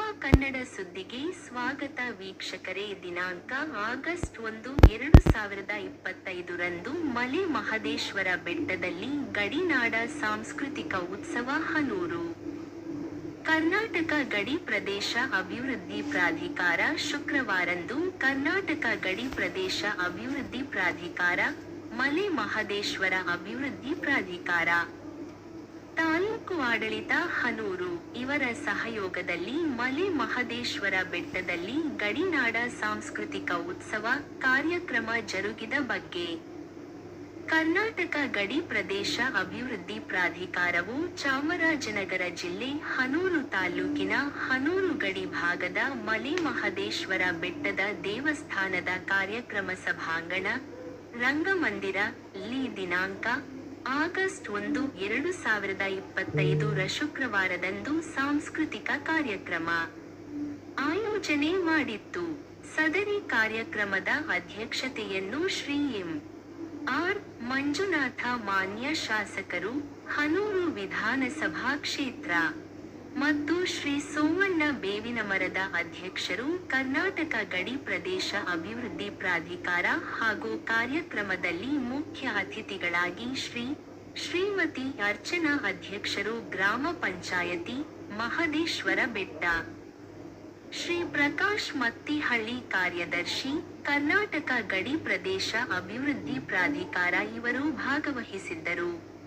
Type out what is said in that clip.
ಯುವ ಕನ್ನಡ ಸುದ್ದಿಗೆ ಸ್ವಾಗತ ವೀಕ್ಷಕರೇ, ದಿನಾಂಕ ಆಗಸ್ಟ್ ಒಂದು, ಎರಡು ಸಾವಿರದ ಇಪ್ಪತ್ತೈದರಂದು ಮಲೆ ಮಹದೇಶ್ವರ ಬೆಟ್ಟದಲ್ಲಿ ಗಡಿನಾಡ ಸಾಂಸ್ಕೃತಿಕ ಉತ್ಸವ ಹನೂರು. ಕರ್ನಾಟಕ ಗಡಿ ಪ್ರದೇಶ ಅಭಿವೃದ್ಧಿ ಪ್ರಾಧಿಕಾರ ಶುಕ್ರವಾರಂದು ಕರ್ನಾಟಕ ಗಡಿ ಪ್ರದೇಶ ಅಭಿವೃದ್ಧಿ ಪ್ರಾಧಿಕಾರ ಮಲೆ ಮಹದೇಶ್ವರ ಅಭಿವೃದ್ಧಿ ಪ್ರಾಧಿಕಾರ ತಾಲೂಕು ಆಡಳಿತ ಹನೂರು. ಇವರ ಸಹಯೋಗದಲ್ಲಿ ಮಲೆ ಮಹದೇಶ್ವರ ಬೆಟ್ಟದಲ್ಲಿ ಗಡಿನಾಡ ಸಾಂಸ್ಕೃತಿಕ ಉತ್ಸವ ಕಾರ್ಯಕ್ರಮ ಜರುಗಿದ ಬಗ್ಗೆ. ಕರ್ನಾಟಕ ಗಡಿ ಪ್ರದೇಶ ಅಭಿವೃದ್ಧಿ ಪ್ರಾಧಿಕಾರವು ಚಾಮರಾಜನಗರ ಜಿಲ್ಲೆ ಹನೂರು ತಾಲೂಕಿನ ಹನೂರು ಗಡಿ ಭಾಗದ ಮಲೆ ಮಹದೇಶ್ವರ ಬೆಟ್ಟದ ದೇವಸ್ಥಾನದ ಕಾರ್ಯಕ್ರಮ ಸಭಾಂಗಣ, ರಂಗಮಂದಿರ, ಲಿ ದಿನಾಂಕ ಆಗಸ್ಟ್ ಒಂದು, ಎರಡು ಸಾವಿರದ ಇಪ್ಪತ್ತೈದರ ಶುಕ್ರವಾರದಂದು ಸಾಂಸ್ಕೃತಿಕ ಕಾರ್ಯಕ್ರಮ. ಆಯೋಜನೆ ಮಾಡಿತ್ತು. ಸದರಿ ಕಾರ್ಯಕ್ರಮದ ಅಧ್ಯಕ್ಷತೆಯನ್ನು ಶ್ರೀ ಎಂ. ಆರ್. ಮಂಜುನಾಥ ಮಾನ್ಯ ಶಾಸಕರು, ಹನೂರು ವಿಧಾನಸಭಾ ಕ್ಷೇತ್ರ ಮತ್ತು ಶ್ರೀ ಸೋಮಣ್ಣ ಬೇವಿನ ಮರದ ಅಧ್ಯಕ್ಷರು ಕರ್ನಾಟಕ ಗಡಿ ಪ್ರದೇಶ ಅಭಿವೃದ್ಧಿ ಪ್ರಾಧಿಕಾರ ಹಾಗೂ ಕಾರ್ಯಕ್ರಮದಲ್ಲಿ ಮುಖ್ಯ ಅತಿಥಿಗಳಾಗಿ ಶ್ರೀ ಶ್ರೀಮತಿ ಅರ್ಚನಾ ಅಧ್ಯಕ್ಷರು ಗ್ರಾಮ ಪಂಚಾಯತಿ ಮಹದೇಶ್ವರ ಬೆಟ್ಟ. ಶ್ರೀ ಪ್ರಕಾಶ್ ಮತ್ತಿಹಳ್ಳಿ ಕಾರ್ಯದರ್ಶಿ, ಕರ್ನಾಟಕ ಗಡಿ ಪ್ರದೇಶ ಅಭಿವೃದ್ಧಿ ಪ್ರಾಧಿಕಾರ ಇವರು ಭಾಗವಹಿಸಿದ್ದರು.